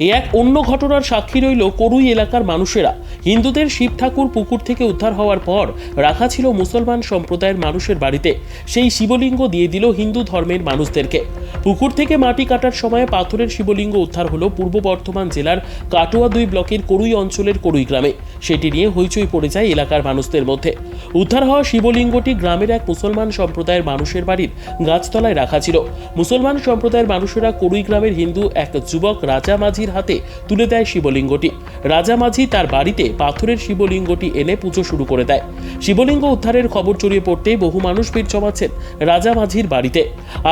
এ এক অন্য ঘটনার সাক্ষী রইল করুই এলাকার মানুষেরা। হিন্দুদের শিব ঠাকুর পুকুর থেকে উদ্ধার হওয়ার পর রাখা ছিল মুসলমান সম্প্রদায়ের মানুষের বাড়িতে। সেই শিবলিঙ্গ দিয়ে দিল হিন্দু ধর্মের মানুষদেরকে। পুকুর থেকে মাটি কাটার সময় পাথরের শিবলিঙ্গ উদ্ধার হলো পূর্ব বর্ধমান জেলার কাটোয়া দুই ব্লকের করুই অঞ্চলের করুই গ্রামে। সেটি নিয়ে হইচই পড়ে যায় এলাকার মানুষদের মধ্যে। উদ্ধার হওয়া শিবলিঙ্গটি গ্রামের এক মুসলমান সম্প্রদায়ের মানুষের বাড়ির গাছতলায় রাখা ছিল। মুসলমান সম্প্রদায়ের মানুষেরা করুই গ্রামের হিন্দু এক যুবক রাজা মাঝির হাতে তুলে দেয় শিবলিঙ্গটি। রাজা মাঝি তার বাড়িতে পাথরের শিবলিঙ্গটি এনে পুজো শুরু করে দেয়। শিবলিঙ্গ উদ্ধারের খবর ছড়িয়ে পড়তেই বহু মানুষ ভিড় জমাচ্ছেন রাজা মাঝির বাড়িতে।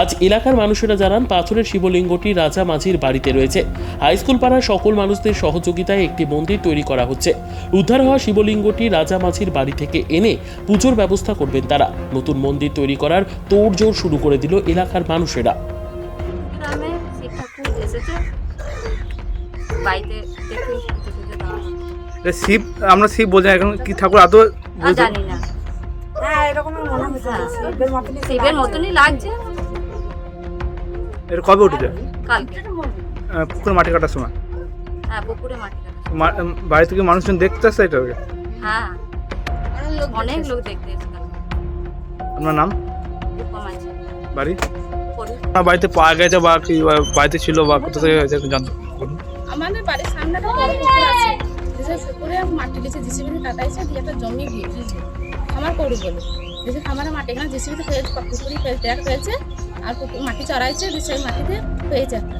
আজ এলাকার মানুষেরা জানান, পাথরের শিবলিঙ্গটি রাজা মাঝির বাড়িতে রয়েছে। হাইস্কুল পাড়ার সকল মানুষদের সহযোগিতায় একটি মন্দির তৈরি করা হচ্ছে। উদ্ধার হওয়া শিবলিঙ্গটি রাজা মাঝির বাড়ি থেকে এনে পুজোর ব্যবস্থা করবেন তারা। নতুন মন্দির তৈরি করার তোড়জোড় শুরু করে দিল এলাকার মানুষেরা। বাড়িতে দেখে পুজো টুজো দেওয়া হবে। এটা শিব আমরা শিব বলছি এখন কি ঠাকুর আদৌ আর জানি না। হ্যাঁ এরকমই মনে হচ্ছে হ্যাঁ। শিবের মতনই শিবের মতনই লাগছে। এটা কবে উঠেছে? কালকে। আহ, পুকুরে মাটি কাটার সময়? হ্যাঁ পুকুরে মাটি কাটা মা- উম, বাড়ি থেকে মানুষজন দেখতে আসছে এটাকে হ্যাঁ অনেক লোক দেখতে এসেছিল আপনার নাম? রূপম আছে বাড়ি? পরে আপনার বাড়িতে পাওয়া গেছে বা কি বা বাড়িতে ছিল বা কোথা থেকে হয়েছে একটু জানতে বলুন। আমাদের বাড়ির সামনে বড় পুকুর আছে। যে পুকুরে মাটি দিয়েছে জিসিবি কাটাইছে, দিয়ে একটা জমি দিয়েছে খামার করু বলে। যে খামারে মাটি এখানে জিসিবিতে ফেলছে পুকুরি ফেলতে এক ফেলছে আর পুকুর মাটি চড়াইছে, দিয়ে সেই মাটিতে হয়েছে একটা।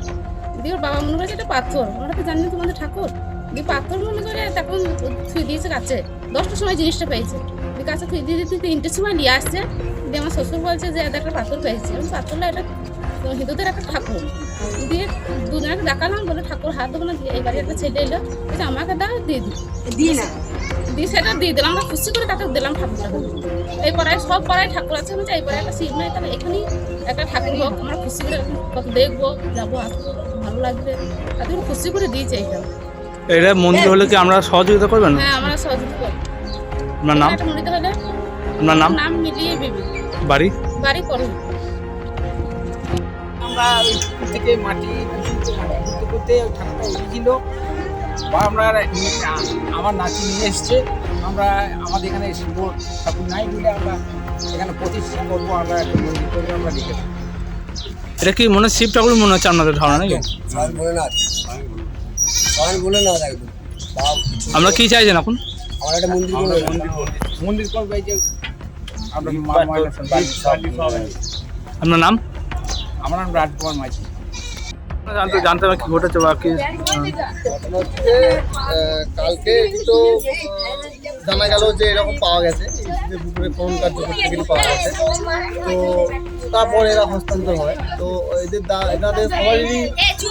দিয়ে ওর বাবা মনে করেছে এটা পাথর। আমরা তো জানি না তোমাদের ঠাকুর। দিয়ে পাথর মনে করে তখন থুই দিয়েছে কাছে দশটার সময় জিনিসটা পেয়েছে। দিয়ে কাছে থুই দিয়ে দিতে তিনটের সময় নিয়ে আসছে। দিয়ে আমার শ্বশুর বলছে যে এটা একটা পাথর পেয়েছে। পাথরটা এটা হিন্দুদের একটা ঠাকুর। দুজনকে দেখালাম বলে ঠাকুর হাত দেবো না দিয়ে এই বাড়ি একটা ছেলে এলো। বলছে আমাকে দাও দিয়ে দিই। দিই না। দিয়ে সেটা দিয়ে দিলাম আমরা খুশি করে তাকে দিলাম ঠাকুরটা এই পাড়ায় সব পাড়ায় ঠাকুর আছে বলছে এই পাড়ায় একটা শিব নাই তাহলে এখানেই একটা ঠাকুর হোক আমরা খুশি করে কত দেখব যাব আসব ভালো লাগবে। তাদের খুশি করে দিয়েছে এইটা। এটা মন্দির হলে কি আমরা সহযোগিতা করবেন? হ্যাঁ আমরা সহযোগিতা করি আপনার নাম? মন্দির হলে আপনার নাম? নাম মিলিয়ে বিবি। বাড়ি? বাড়ি করুন। আমরা ওই থেকে মাটি করতে করতে করতে ওই ঠাকুরটা বা আমরা আমার নাতি নিয়ে এসছে। আমরা আমাদের এখানে শিব ঠাকুর নাই বলে আমরা এখানে প্রতিষ্ঠা করব আমরা একটা মন্দির করব আমরা এটা কি মনে শিব ঠাকুর মনে হচ্ছে আপনাদের ধারণা নাকি? বলে না বলে না আমরা কি চাইছেন এখন? আমার একটা মন্দির মন্দির করব। এই যে আপনার নাম? আমার নাম রাজকুমার মাঝি জানতে জানতে কি ঘটেছে বা কালকে তো জানা গেল যে এরকম পাওয়া গেছে। পুকুরে খনন কার্য করতে পাওয়া গেছে। তো তারপর এরা হস্তান্তর হয়। তো এদের এনাদের সবারই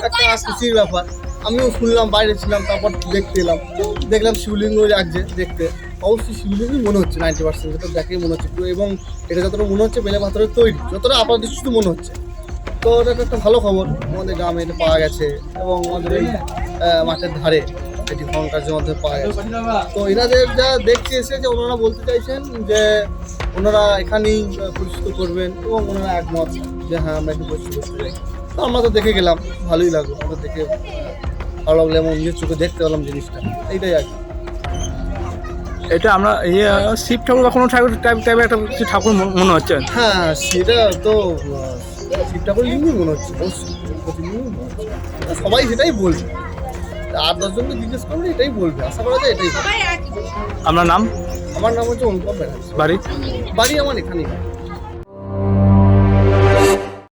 একটা খুশির ব্যাপার। আমিও শুনলাম, বাইরে ছিলাম, তারপর দেখতে এলাম। দেখলাম শিবলিঙ্গ রাখছে দেখতে। অবশ্যই শিবলিঙ্গই মনে হচ্ছে নাইনটি পার্সেন্ট যেটা দেখেই মনে হচ্ছে। পুরো এবং এটা যতটা মনে হচ্ছে, বেলে পাথরের তৈরি, যতটা আপাত দৃষ্টিতে মনে হচ্ছে। তো এটা একটা ভালো খবর। আমাদের গ্রামে এটা পাওয়া গেছে এবং আমাদের এই মাঠের ধারে এটি খনন কার্যের মধ্যে পাওয়া গেছে। তো এনাদের যা দেখতে এসে যে ওনারা বলতে চাইছেন যে ওনারা এখানেই পরিচিত করবেন এবং ওনারা একমত যে হ্যাঁ আমরা একটু পরিচিত করতে চাই। তো আমরা তো দেখে গেলাম, ভালোই লাগল। আমরা দেখে ভালো লাগল এবং নিজের চোখে দেখতে পেলাম জিনিসটা। এইটাই আর কি। এটা আমরা ইয়ে শিব ঠাকুর বা কোনো ঠাকুর টাইপ টাইপের একটা কিছু ঠাকুর মনে- হচ্ছে? হ্যাঁ সেটা তো শিব ঠাকুর লিঙ্গই মনে হচ্ছে সবাই সেটাই বলছে আর দশজনকে জিজ্ঞেস করলে এটাই বলবে আশা করা যায় এটাই আপনার নাম? আমার নাম হচ্ছে অনুপম ব্যানার্জি। বাড়ি? বাড়ি আমার এখানেই।